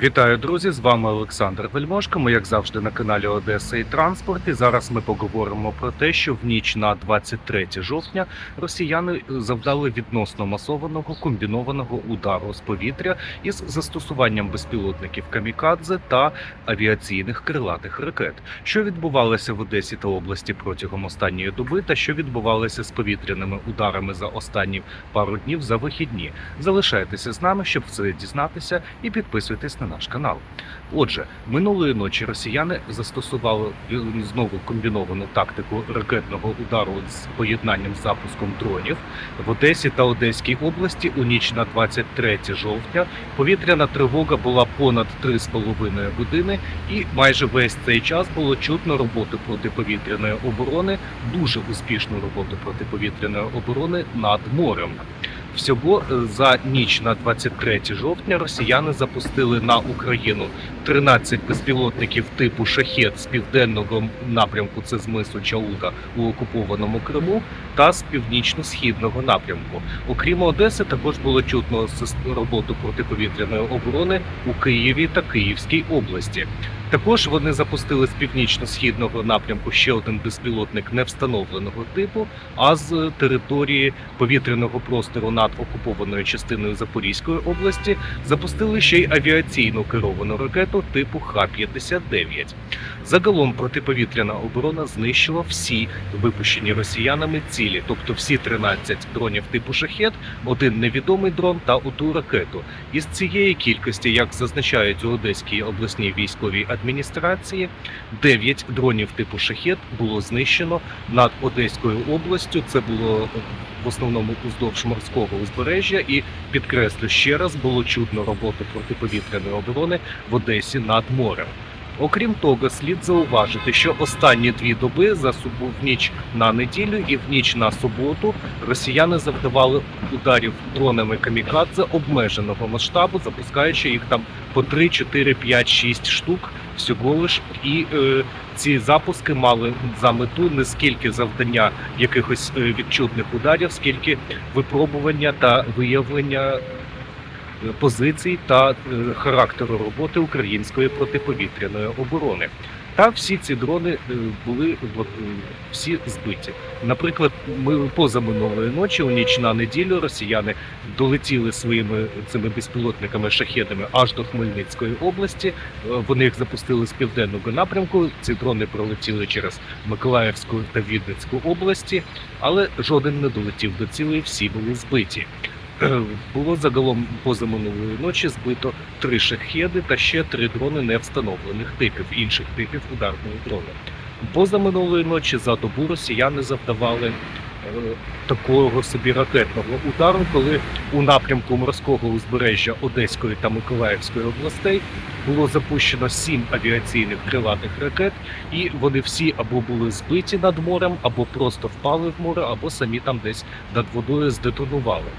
Вітаю, друзі! З вами Олександр Вельмошко. Ми, як завжди, на каналі Одеса і Транспорт. І зараз ми поговоримо про те, що в ніч на 23 жовтня росіяни завдали відносно масованого комбінованого удару з повітря із застосуванням безпілотників камікадзе та авіаційних крилатих ракет. Що відбувалося в Одесі та області протягом останньої доби, та що відбувалося з повітряними ударами за останні пару днів за вихідні. Залишайтеся з нами, щоб все дізнатися, і підписуйтесь на наш канал. Отже, минулої ночі росіяни застосували знову комбіновану тактику ракетного удару з поєднанням запуском дронів в Одесі та Одеській області у ніч на 23 жовтня. Повітряна тривога була понад 3,5 години, і майже весь цей час було чутно роботу протиповітряної оборони, дуже успішну роботу протиповітряної оборони над морем. Всього е, за ніч на 23 жовтня росіяни запустили на Україну 13 безпілотників типу шахет з південного напрямку, це з мису Чауда у окупованому Криму, та з північно-східного напрямку. Окрім Одеси, також було чутно роботу протиповітряної оборони у Києві та Київській області. Також вони запустили з північно-східного напрямку ще один безпілотник невстановленого типу, а з території повітряного простору над окупованою частиною Запорізької області запустили ще й авіаційну керовану ракету типу Х-59. Загалом протиповітряна оборона знищила всі випущені росіянами цілі, тобто всі 13 дронів типу шахет, один невідомий дрон та одну ракету. Із цієї кількості, як зазначають у Одеській обласній військовій адміністрації, 9 дронів типу шахет було знищено над Одеською областю. Це було в основному уздовж морського узбережжя, і підкреслю ще раз було чутно роботу протиповітряної оборони в Одесі над морем. Окрім того, слід зауважити, що останні дві доби за субу в ніч на неділю і в ніч на суботу росіяни завдавали ударів дронами камікадзе обмеженого масштабу, запускаючи їх там по 3, 4, 5, 6 штук всього лиш. І е, ці запуски мали за мету не скільки завдання якихось е, відчутних ударів, скільки випробування та виявлення позицій та е, характеру роботи української протиповітряної оборони. Та всі ці дрони е, були е, всі збиті. Наприклад, ми позаминулої ночі, у ніч на неділю, росіяни долетіли своїми цими безпілотниками шахедами аж до Хмельницької області. Вони їх запустили з південного напрямку. Ці дрони пролетіли через Миколаївську та Відницьку області, але жоден не долетів до цілей, всі були збиті. Е, Було загалом позаминулої ночі збито три шахеди та ще три дрони невстановлених типів інших типів ударного дрона. Позаминулої ночі за добу росіяни завдавали е, такого собі ракетного удару, коли у напрямку морського узбережжя Одеської та Миколаївської областей було запущено сім авіаційних крилатих ракет, і вони всі або були збиті над морем, або просто впали в море, або самі там десь над водою здетонували.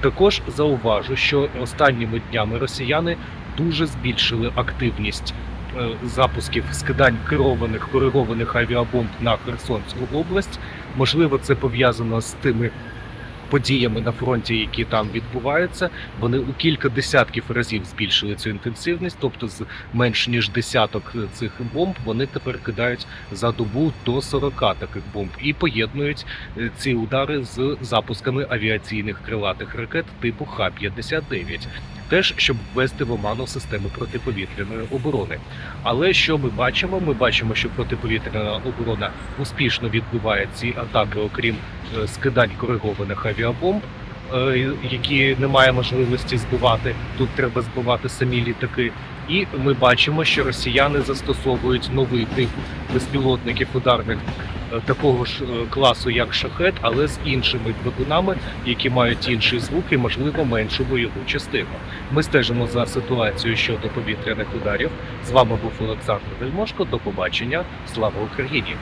Також зауважу, що останніми днями росіяни дуже збільшили активність е, запусків скидань керованих коригованих авіабомб на Херсонську область. Можливо, це пов'язано з тими подіями на фронті, які там відбуваються. Вони у кілька десятків разів збільшили цю інтенсивність, тобто з менш ніж десяток цих бомб вони тепер кидають за добу до 40 таких бомб і поєднують е, ці удари з запусками авіаційних крилатих ракет типу Х-59. Теж щоб ввести в оману систему протиповітряної оборони. Але що ми бачимо? Ми бачимо, що протиповітряна оборона успішно відбиває ці атаки, окрім е, скидань коригованих авіабомб, е, які немає можливості збивати. Тут треба збивати самі літаки. І ми бачимо, що росіяни застосовують новий тип безпілотників ударних е, такого ж е, класу, як шахет, але з іншими двигунами, які мають інший звук і, можливо, меншу бойову частину. Ми стежимо за ситуацією щодо повітряних ударів. З вами був Олександр Вельмошко. До побачення. Слава Україні!